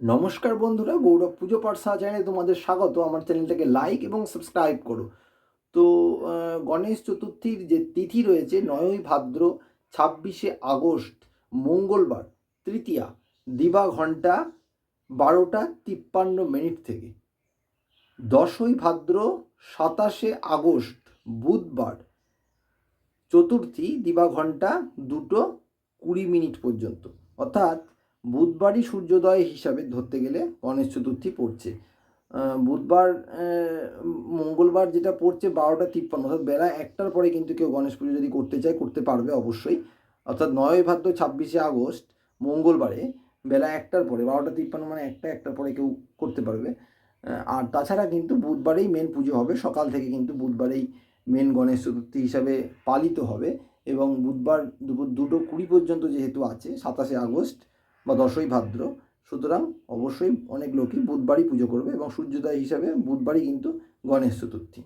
নমস্কার বন্ধুরা, গৌরব পুজো পাঠশা চ্যানেলে তোমাদের স্বাগত। আমার চ্যানেলটাকে লাইক এবং সাবস্ক্রাইব করো। তো গণেশ চতুর্থীর যে তিথি রয়েছে, নয়ই ভাদ্র, ছাব্বিশে আগস্ট, মঙ্গলবার, তৃতীয়া, দিবা ঘণ্টা বারোটা তিপ্পান্ন মিনিট থেকে। দশই ভাদ্র, সাতাশে আগস্ট, বুধবার, চতুর্থী, দিবা ঘণ্টা দুটো কুড়ি মিনিট পর্যন্ত। অর্থাৎ বুধবারই সূর্যোদয় হিসাবে ধরতে গেলে গণেশ চতুর্থী পড়ছে। বুধবার মঙ্গলবার যেটা পড়ছে বারোটা তিপ্পান্ন, অর্থাৎ বেলা একটার পরে কিন্তু কেউ গণেশ পুজো যদি করতে চায়, করতে পারবে অবশ্যই। অর্থাৎ নয় ভাদ্র ছাব্বিশে আগস্ট, মঙ্গলবারে বেলা একটার পরে, বারোটা তিপ্পান্ন মানে একটা, একটার পরে কেউ করতে পারবে। আর তাছাড়া কিন্তু বুধবারেই মেন পুজো হবে, সকাল থেকে কিন্তু বুধবারেই মেন গণেশ চতুর্থী হিসাবে পালিত হবে। এবং বুধবার দুপুর দুটো কুড়ি পর্যন্ত যেহেতু আছে, সাতাশে আগস্ট বা দশই ভাদ্র, সুতরাং অবশ্যই অনেক লোকই বুধবারই পুজো করবে এবং সূর্যোদয় হিসাবে বুধবারই কিন্তু গণেশ চতুর্থী।